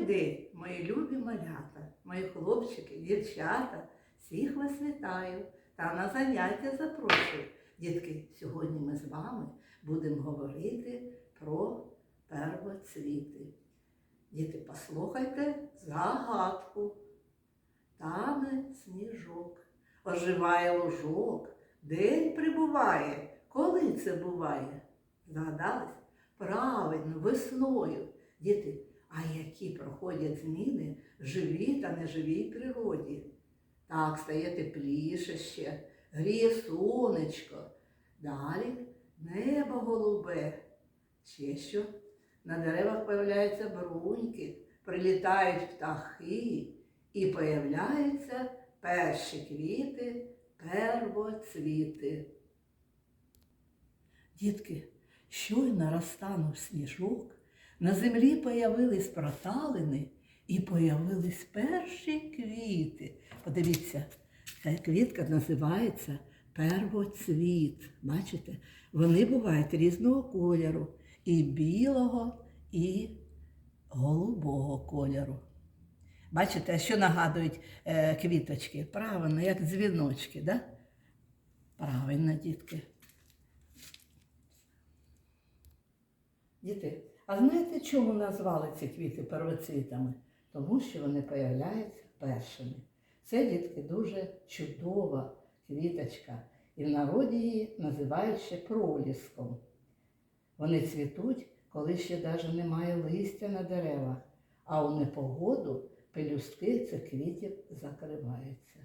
Добрий мої любі малята, мої хлопчики, дівчата. Всіх вас вітаю та на заняття запрошую. Дітки, сьогодні ми з вами будемо говорити про первоцвіти. Діти, послухайте загадку. Тане сніжок, оживає лужок, день прибуває. Коли це буває? Згадались? Правильно, весною. Діти, а які проходять зміни в живій та неживій природі? Так, стає тепліше ще, гріє сонечко. Далі небо голубе. Ще що? На деревах появляються бруньки, прилітають птахи і появляються перші квіти, первоцвіти. Дітки, щойно розтанув сніжок, на землі появились проталини і появились перші квіти. Подивіться, ця квітка називається первоцвіт. Бачите? Вони бувають різного кольору і білого, і голубого кольору. Бачите, що нагадують е, квіточки? Правильно, як дзвіночки, да? Правильно, дітки. Діти, а знаєте, чому назвали ці квіти первоцвітами? Тому що вони появляються першими. Це, дітки, дуже чудова квіточка. І в народі її називають ще проліском. Вони цвітуть, коли ще навіть немає листя на деревах, а у непогоду пелюстки цих квітів закриваються.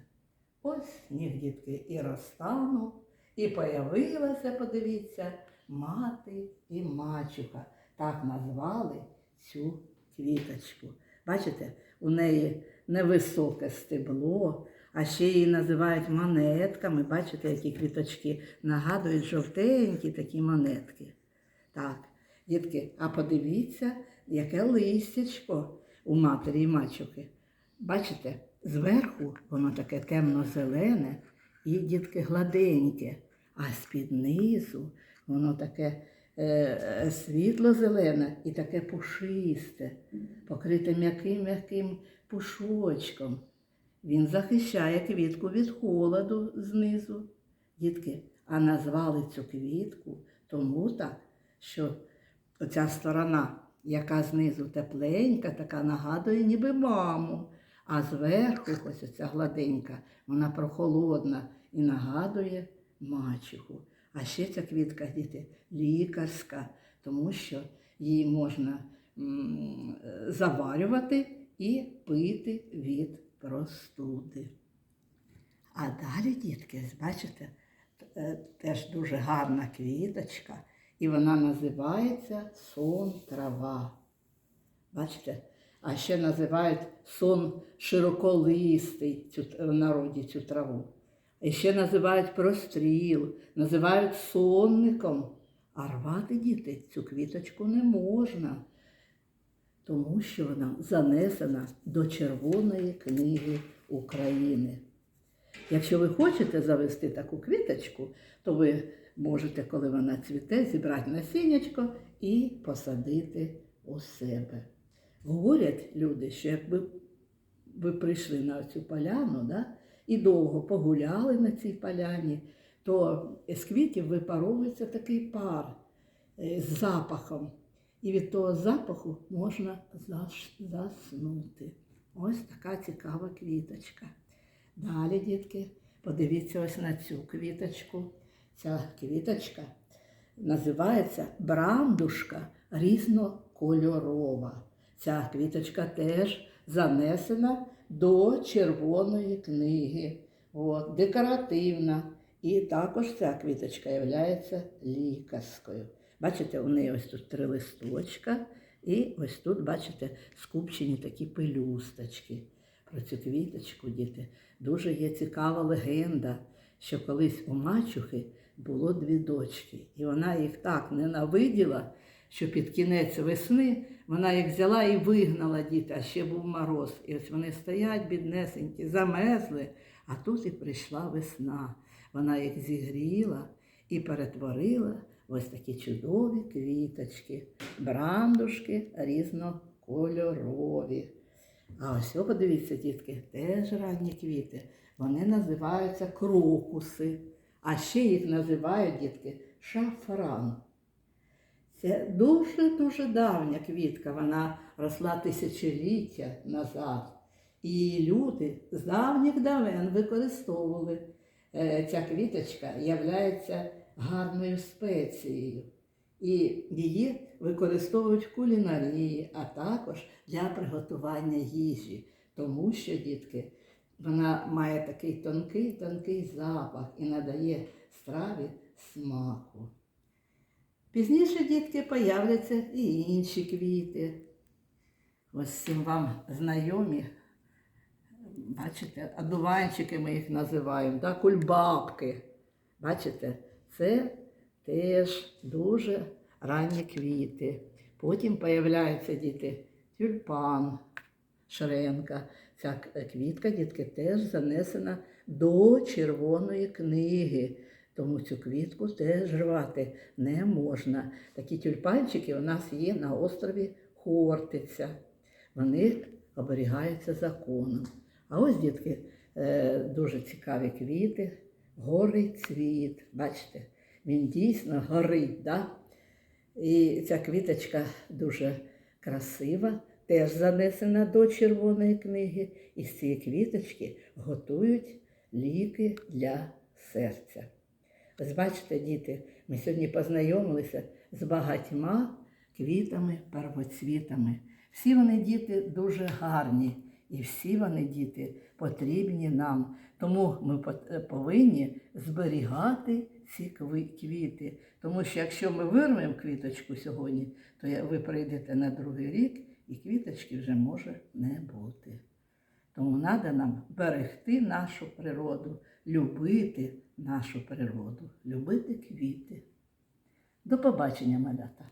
Ось сніг, дітки, і розтанув, і появилася, подивіться, мати і мачуха. Так назвали цю квіточку. Бачите, у неї невисоке стебло, а ще її називають монетками. Бачите, які квіточки нагадують жовтенькі такі монетки. Так, дітки, а подивіться, яке листячко у матері і мачухи. Бачите, зверху воно таке темно-зелене і дітки гладеньке, а з-під низу воно таке е, світло-зелене і таке пушисте, покрите м'яким-м'яким пушочком. Він захищає квітку від холоду знизу. Дітки, а назвали цю квітку тому так, що оця сторона, яка знизу тепленька, така нагадує ніби маму. А зверху, ось оця гладенька, вона прохолодна і нагадує мачуху. А ще ця квітка, діти, лікарська, тому що її можна заварювати і пити від простуди. А далі, дітки, бачите, е, теж дуже гарна квіточка, і вона називається сон трава. Бачите? А ще називають сон широколистий в народі цю траву. І ще називають простріл, називають сонником. А рвати діти цю квіточку не можна, тому що вона занесена до Червоної книги України. Якщо ви хочете завести таку квіточку, то ви можете, коли вона цвіте, зібрати насіннячко і посадити у себе. Говорять люди, що якби ви прийшли на цю поляну да, і довго погуляли на цій поляні, то з квітів випаровується такий пар е, з запахом. І від того запаху можна заснути. Ось така цікава квіточка. Далі, дітки, подивіться ось на цю квіточку. Ця квіточка називається брандушка різнокольорова. Ця квіточка теж занесена до червоної книги. От, декоративна. І також ця квіточка є лікарською. Бачите, у неї ось тут три листочка, і ось тут, бачите, скупчені такі пелюсточки. Про цю квіточку, діти, дуже є цікава легенда, що колись у мачухи було дві дочки, і вона їх так ненавиділа, що під кінець весни вона їх взяла і вигнала діти, а ще був мороз. І ось вони стоять, біднесенькі, замерзли, а тут і прийшла весна. Вона їх зігріла і перетворила в ось такі чудові квіточки, брандушки кольорові. А ось о, подивіться, дітки, теж ранні квіти. Вони називаються крокуси. А ще їх називають дітки шафран. Це дуже-дуже давня квітка, вона росла тисячоліття назад. І люди з давніх давен використовували. Е, Ця квіточка являється гарною спецією. І її використовують в кулінарії, а також для приготування їжі. Тому що, дітки, вона має такий тонкий, тонкий запах і надає страві смаку. Пізніше, дітки, появляться і інші квіти. Ось цим вам знайомі. Бачите, одуванчики ми їх називаємо, да? кульбабки. Бачите, це теж дуже ранні квіти. Потім появляються діти тюльпан, шренка. Ця квітка, дітки, теж занесена до червоної книги. Тому цю квітку теж рвати не можна. Такі тюльпанчики у нас є на острові Хортиця. Вони оберігаються законом. А ось, дітки, е, дуже цікаві квіти. Горить цвіт. Бачите, він дійсно горить. Да? І ця квіточка дуже красива, теж занесена до червоної книги. І з цієї квіточки готують ліки для серця. Бачите, діти, ми сьогодні познайомилися з багатьма квітами, первоцвітами. Всі вони діти дуже гарні, і всі вони діти потрібні нам. Тому ми е, повинні зберігати ці квіти. Тому що якщо ми вирвемо квіточку сьогодні, то ви прийдете на другий рік, і квіточки вже може не бути. Тому треба нам берегти нашу природу, любити нашу природу, любити квіти. До побачення, малята!